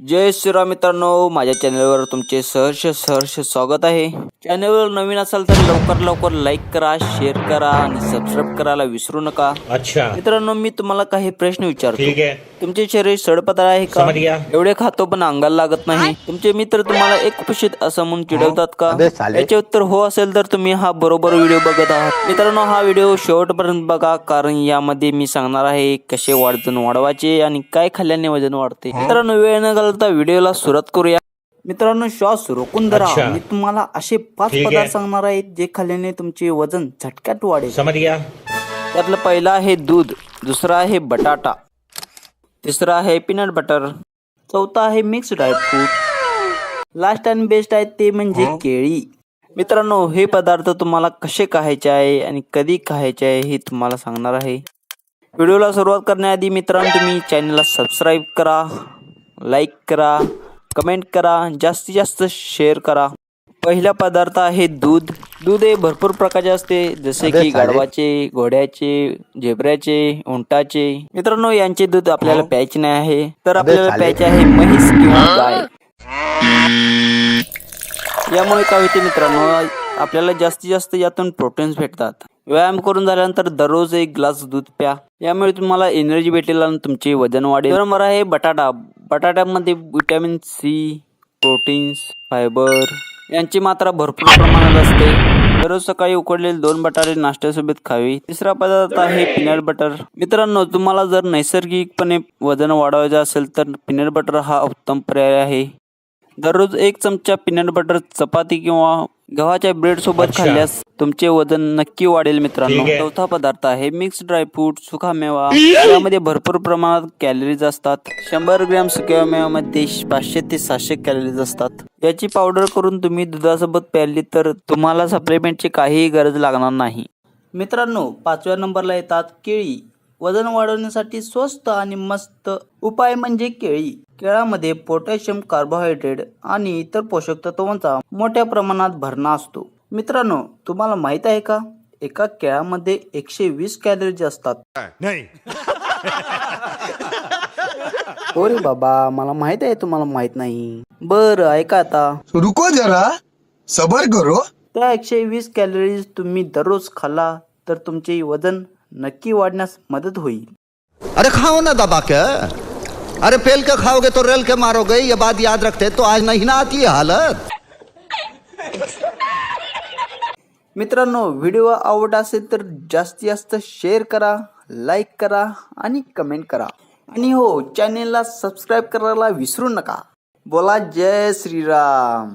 जय श्रीराम मित्रांनो माझ्या चॅनलवर तुमचे सहर्ष सहर्ष स्वागत आहे. चॅनलवर नवीन असाल तर लवकर लवकर लाईक करा शेअर करा आणि सबस्क्राईब करायला विसरू नका. अच्छा. मित्रांनो मी तुम्हाला काही प्रश्न विचारतो. ठीक तुमचे शरीर सडपतळ आहे का? समज गया. एवढे खातो पण अंगाला लागत नाही. तुमचे मित्र तुम्हाला एक कुशीत असं म्हणून चिडवतात का? याचे उत्तर हो असेल तर तुम्ही हा बरोबर व्हिडिओ बघत आहात. मित्रांनो हा व्हिडिओ शेवटपर्यंत बघा कारण यामध्ये मी सांगणार आहे कसे वजन वाढवायचे आणि काय खाल्ल्याने वजन वाढते. मित्रांनो वेळ न घालता व्हिडिओला सुरुवात करूया. मित्रांनो श्वास रोखून धरा. मी तुम्हाला असे पाच. पदार्थ सांगणार आहेत जे खाल्ल्याने तुमचे वजन झटक्यात वाढेल. त्यातलं पहिलं आहे दूध दुसरं आहे बटाटा. तिसरं आहे पीनट बटर चौथा आहे मिक्स ड्रायफ्रूट लास्ट आणि बेस्ट आहे ते म्हणजे केळी. मित्रांनो हे पदार्थ तुम्हाला कसे खायचे आहे आणि कधी खायचे आहे हे तुम्हाला सांगणार आहे. व्हिडिओला सुरुवात करण्याआधी मित्रांनो तुम्ही चॅनलला सबस्क्राईब करा लाईक करा कमेंट करा जास्तीत जास्त शेअर करा. पहिला पदार्थ आहे दूध. दूध हे भरपूर प्रकारचे असते जसे की गाढवाचे घोड्याचे झेब्राचे उंटाचे. मित्रांनो यांचे दूध आपल्याला प्यायचे नाही आहे. तर आपल्याला प्यायचे आहे म्हैस किंवा गाय. यामुळे काय होते मित्रांनो आपल्याला जास्तीत जास्त यातून प्रोटीन्स भेटतात. व्यायाम करून झाल्यानंतर दररोज एक ग्लास दूध प्या. यामुळे तुम्हाला एनर्जी भेटेल आणि तुमचे वजन वाढेल. तर नंबर आहे बटाटा. बटाट्यामध्ये विटॅमिन सी प्रोटीन्स फायबर यांची मात्रा भरपूर प्रमाणात असते. दररोज सकाळी उकडलेले दोन बटाटे नाश्त्यासोबत खावी. तिसरा पदार्थ आहे पीनट बटर मित्रांनो तुम्हाला जर नैसर्गिकपणे वजन वाढवायचं असेल तर पीनट बटर हा उत्तम पर्याय आहे. दररोज एक चमचा पीनट बटर चपाती किंवा गव्हाच्या ब्रेड सोबत अच्छा. खाल्ल्यास तुमचे वजन नक्की वाढेल मित्रांनो. ठीक आहे. चौथा पदार्थ आहे मिक्स ड्रायफ्रूट सुका मेवा. यामध्ये भरपूर प्रमाणात कॅलरीज असतात. शंभर ग्रॅम सुक्या मेव्यामध्ये पाचशे ते सातशे कॅलरीज असतात. याची पावडर करून तुम्ही दुधासोबत प्यायली तर तुम्हाला सप्लिमेंटची काहीही गरज लागणार नाही. मित्रांनो पाचव्या नंबरला येतात केळी. वजन वाढवण्यासाठी स्वस्त आणि मस्त उपाय म्हणजे केळी. केळामध्ये पोटॅशियम कार्बोहायड्रेट आणि इतर पोषक तत्वांचा मोठ्या प्रमाणात भरणा असतो. मित्रांनो तुम्हाला माहीत आहे का? एका केळामध्ये एकशे वीस कॅलरीज असतात. हो रे बाबा मला माहीत आहे तुम्हाला माहीत नाही. बरं ऐका आता. रुको जरा. सबर करो. त्या एकशे वीस कॅलरीज तुम्ही दररोज खाल्ला तर तुमचे वजन नक्की वाढण्यास मदत होईल. अरे खाओ ना दबा के अरे पेल के खाओगे तो रेल के मारोगे ये बात याद रखते तो आज नहीं ना आती ये हालत. मित्रांनो व्हिडिओ आवड असेल तर जास्तीत जास्त शेअर करा लाईक करा आणि कमेंट करा. आणि हो चॅनेलला सबस्क्राईब करायला विसरू नका. बोला जय श्रीराम.